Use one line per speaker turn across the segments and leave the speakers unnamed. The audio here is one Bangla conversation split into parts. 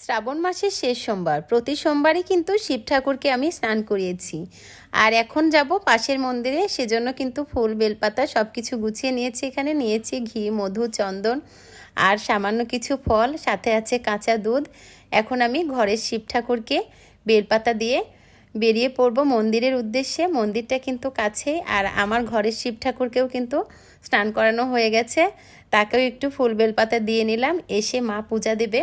শ্রাবণ মাসের শেষ সোমবার। প্রতি সোমবারই কিন্তু শিব ঠাকুরকে আমি স্নান করিয়েছি। আর এখন যাব পাশের মন্দিরে, সেজন্য কিন্তু ফুল, বেলপাতা সব কিছু গুছিয়ে নিয়েছি এখানে। নিয়েছি ঘি, মধু, চন্দন আর সামান্য কিছু ফল, সাথে আছে কাঁচা দুধ। এখন আমি ঘরের শিব ঠাকুরকে বেলপাতা দিয়ে বেরিয়ে পড়ব মন্দিরের উদ্দেশ্যে। মন্দিরটা কিন্তু কাছেই আর আমার ঘরের শিব ঠাকুরকেও কিন্তু স্নান করানো হয়ে গেছে। তাকেও একটু ফুল, বেলপাতা দিয়ে নিলাম। এসে মা পূজা দেবে।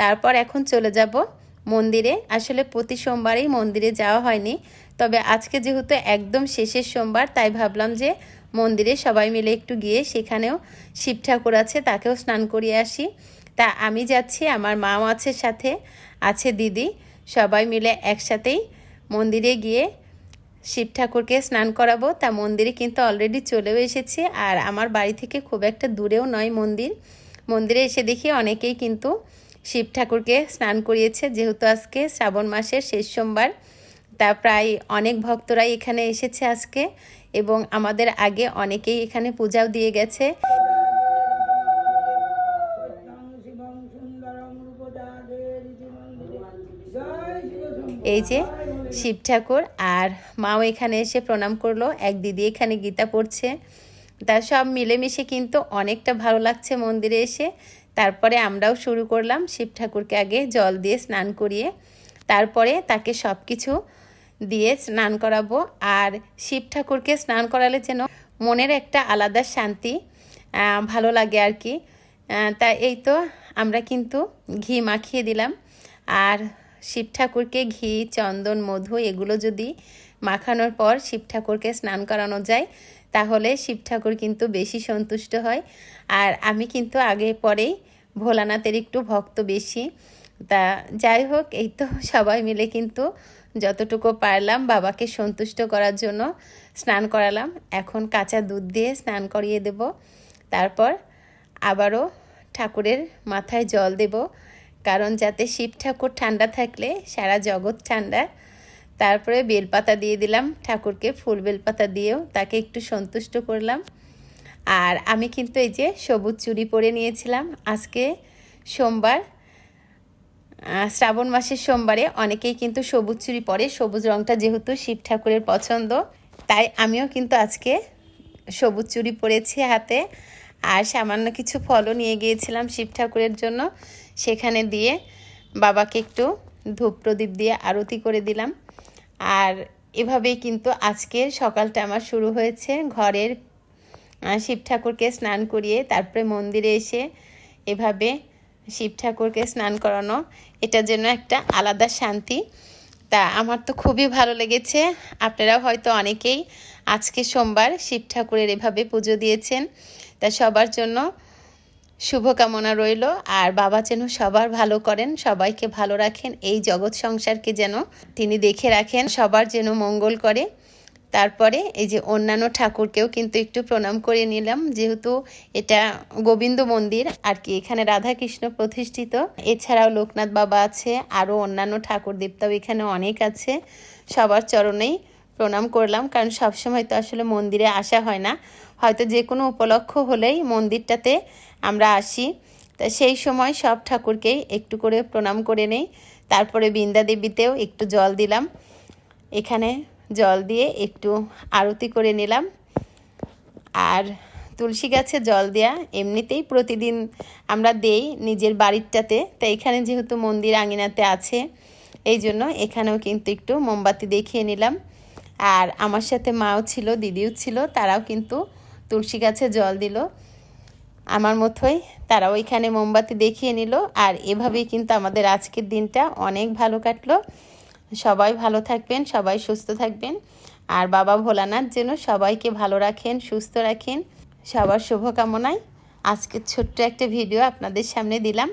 তারপর এখন চলে যাব মন্দিরে। আসলে প্রতি সোমবারেই মন্দিরে যাওয়া হয়নি, তবে আজকে যেহেতু একদম শেষের সোমবার, তাই ভাবলাম যে মন্দিরে সবাই মিলে একটু গিয়ে সেখানেও শিব ঠাকুর আছে, তাকেও স্নান করিয়ে আসি। তা আমি যাচ্ছি, আমার মাও আছে সাথে, আছে দিদি। সবাই মিলে একসাথেই মন্দিরে গিয়ে শিব ঠাকুরকে স্নান করাবো। তা মন্দিরে কিন্তু অলরেডি চলেও এসেছি, আর আমার বাড়ি থেকে খুব একটা দূরেও নয় মন্দির। মন্দিরে এসে দেখি অনেকেই কিন্তু শিব ঠাকুরকে স্নান করিয়েছে, যেহেতু আজকে শ্রাবণ মাসের শেষ সোমবার, তা প্রায় অনেক ভক্তরাই এখানে এসেছে আজকে এবং আমাদের আগে অনেকেই এখানে পূজাও দিয়ে গেছে। এই যে শিব ঠাকুর আর মাও এখানে এসে প্রণাম করল, এক দিদি এখানে গীতা পড়ছে তা সব মিলেমিশে কিন্তু অনেকটা ভালো লাগছে মন্দিরে এসে তারপরে আমরাও শুরু করলাম শিব ঠাকুরকে আগে জল দিয়ে স্নান করিয়ে তারপরে তাকে সব কিছু দিয়ে স্নান করাবো। আর শিব ঠাকুরকে স্নান করালে যেন মনের একটা আলাদা শান্তি ভালো লাগে আর কি। তা এই তো আমরা কিন্তু ঘি মাখিয়ে দিলাম। আর শিব ঠাকুরকে ঘি, চন্দন, মধু এগুলো যদি মাখানোর পর শিব ঠাকুরকে স্নান করানো যায় তাহলে শিব ঠাকুর কিন্তু বেশি সন্তুষ্ট হয়। আর আমি কিন্তু আগে পরেই ভোলানাথের একটু ভক্ত বেশি। তা যাই হোক, এই তো সবাই মিলে কিন্তু যতটুকু পারলাম বাবাকে সন্তুষ্ট করার জন্য স্নান করালাম। এখন কাঁচা দুধ দিয়ে স্নান করিয়ে দেব। তারপর আবারও ঠাকুরের মাথায় জল দেব। কারণ যাতে শিব ঠাকুর ঠান্ডা থাকলে সারা জগৎ ঠান্ডা। তারপরে বেলপাতা দিয়ে দিলাম। ঠাকুরকে ফুল বেলপাতা দিয়েও তাকে একটু সন্তুষ্ট করলাম। আর আমি কিন্তু এই যে সবুজ চুড়ি পরে নিয়েছিলাম। আজকে সোমবার শ্রাবণ মাসের সোমবারে অনেকেই কিন্তু সবুজ চুড়ি পরে। সবুজ রংটা যেহেতু শিব ঠাকুরের পছন্দ, তাই আমিও কিন্তু আজকে সবুজ চুড়ি পরেছি হাতে। আর সামান্য কিছু ফলও নিয়ে গিয়েছিলাম শিব ঠাকুরের জন্য। সেখানে দিয়ে বাবাকে একটু ধূপ প্রদীপ দিয়ে আরতি করে দিলাম। আর এভাবেই কিন্তু আজকের সকালটা আমার শুরু হয়েছে। ঘরের শিব ঠাকুরকে স্নান করিয়ে তারপরে মন্দিরে এসে এভাবে শিব ঠাকুরকে স্নান করানো, এটা যেন একটা আলাদা শান্তি। তা আমার তো খুবই ভালো লেগেছে। আপনারা হয়তো অনেকেই আজকে সোমবার শিব ঠাকুরের এভাবে পুজো দিয়েছেন। তা সবার জন্য শুভকামনা রইল। আর বাবা যেন সবার ভালো করেন, সবাইকে ভালো রাখেন, এই জগৎ সংসারকে যেন তিনি দেখে রাখেন, সবার যেন মঙ্গল করে। তারপরে এই যে অন্যান্য ঠাকুরকেও কিন্তু একটু প্রণাম করে নিলাম, যেহেতু এটা গোবিন্দ মন্দির আর কি, এখানে রাধাকৃষ্ণ প্রতিষ্ঠিত। এছাড়াও লোকনাথ বাবা আছে, আরও অন্যান্য ঠাকুর দেবতাও এখানে অনেক আছে। সবার চরণেই প্রণাম করলাম, কারণ সবসময় তো আসলে মন্দিরে আসা হয় না। হয়তো যে কোনো উপলক্ষ হলেই মন্দিরটাতে আমরা আসি। তা সেই সময় সব ঠাকুরকেই একটু করে প্রণাম করে নেই। তারপরে বৃন্দা দেবীতেও একটু জল দিলাম। এখানে জল দিয়ে একটু আরতি করে নিলাম। আর তুলসী গাছে জল দেয়া এমনিতেই প্রতিদিন আমরা দেই নিজের বাড়িরটাতে। তাই এখানে যেহেতু মন্দির আঙিনাতে আছে, এই জন্য এখানেও কিন্তু একটু মোমবাতি দেখিয়ে নিলাম। আর আমার সাথে মাও ছিল, দিদিও ছিল, তারাও কিন্তু তুলসী গাছে জল দিল। আমার মতোই তারা ওইখানে মোমবাতি দেখিয়ে নিল আর এভাবেই কিন্তু আমাদের আজকের দিনটা অনেক ভালো কাটলো। সবাই ভালো থাকবেন, সবাই সুস্থ থাকবেন। আর বাবা ভোলানাথ যেন সবাইকে ভালো রাখেন, সুস্থ রাখেন। সবার শুভকামনায় আজকের ছোট্ট একটা ভিডিও আপনাদের সামনে দিলাম।